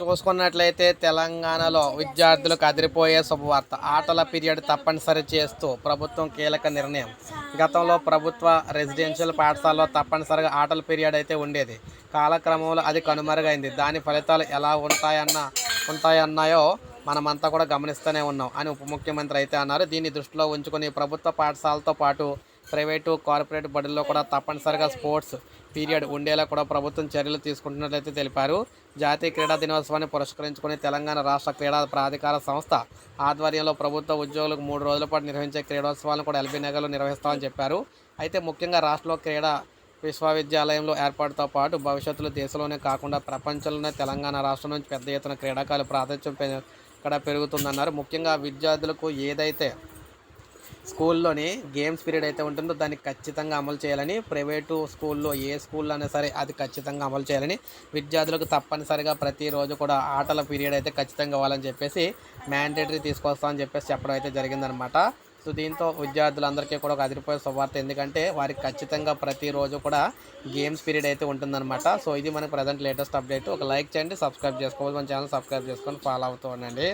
చూసుకున్నట్లయితే తెలంగాణలో విద్యార్థులకు అదిరిపోయే శుభవార్త. ఆటల పీరియడ్ తప్పనిసరి చేస్తూ ప్రభుత్వం కీలక నిర్ణయం. గతంలో ప్రభుత్వ రెసిడెన్షియల్ పాఠశాలలో తప్పనిసరిగా ఆటల పీరియడ్ అయితే ఉండేది. కాలక్రమంలో అది కనుమరుగైంది. దాని ఫలితాలు ఎలా ఉంటాయన్న ఉంటాయన్నాయో మనమంతా కూడా గమనిస్తూనే ఉన్నాం అని ఉప ముఖ్యమంత్రి అయితే అన్నారు. దీన్ని దృష్టిలో ఉంచుకొని ప్రభుత్వ పాఠశాలతో పాటు ప్రైవేటు కార్పొరేట్ బడుల్లో కూడా తప్పనిసరిగా స్పోర్ట్స్ పీరియడ్ ఉండేలా కూడా ప్రభుత్వం చర్యలు తీసుకుంటున్నట్లయితే తెలిపారు. జాతీయ క్రీడా దినోత్సవాన్ని పురస్కరించుకుని తెలంగాణ రాష్ట్ర క్రీడా ప్రాధికార సంస్థ ఆధ్వర్యంలో ప్రభుత్వ ఉద్యోగులకు మూడు రోజుల పాటు నిర్వహించే క్రీడోత్సవాలను కూడా ఎల్బీ నగర్లో నిర్వహిస్తామని చెప్పారు. అయితే ముఖ్యంగా రాష్ట్రంలో క్రీడా విశ్వవిద్యాలయంలో ఏర్పాటుతో పాటు భవిష్యత్తులో దేశంలోనే కాకుండా ప్రపంచంలోనే తెలంగాణ రాష్ట్రం నుంచి పెద్ద ఎత్తున క్రీడాకారులు ప్రాతినిధ్యం ఇక్కడ పెరుగుతుందన్నారు. ముఖ్యంగా విద్యార్థులకు ఏదైతే స్కూల్లోని గేమ్స్ పీరియడ్ అయితే ఉంటుందో దాన్ని ఖచ్చితంగా అమలు చేయాలని ప్రైవేటు స్కూల్లో ఏ స్కూల్లో అయినా సరే అది ఖచ్చితంగా అమలు చేయాలని విద్యార్థులకు తప్పనిసరిగా ప్రతిరోజు కూడా ఆటల పీరియడ్ అయితే ఖచ్చితంగా ఇవ్వాలని చెప్పేసి మ్యాండేటరీ తీసుకొస్తామని చెప్పేసి చెప్పడం అయితే జరిగిందనమాట సో దీంతో విద్యార్థులందరికీ కూడా ఒక అదిరిపోయే శుభార్త ఎందుకంటే వారికి ఖచ్చితంగా ప్రతిరోజు కూడా గేమ్స్ పీరియడ్ అయితే ఉంటుందన్నమాట. సో ఇది మనకు ప్రజెంట్ లేటెస్ట్ అప్డేట్. ఒక లైక్ చేయండి సబ్స్క్రైబ్ చేసుకోవాలి మన ఛానల్ సబ్స్క్రైబ్ చేసుకొని ఫాలో అవుతూ ఉండండి.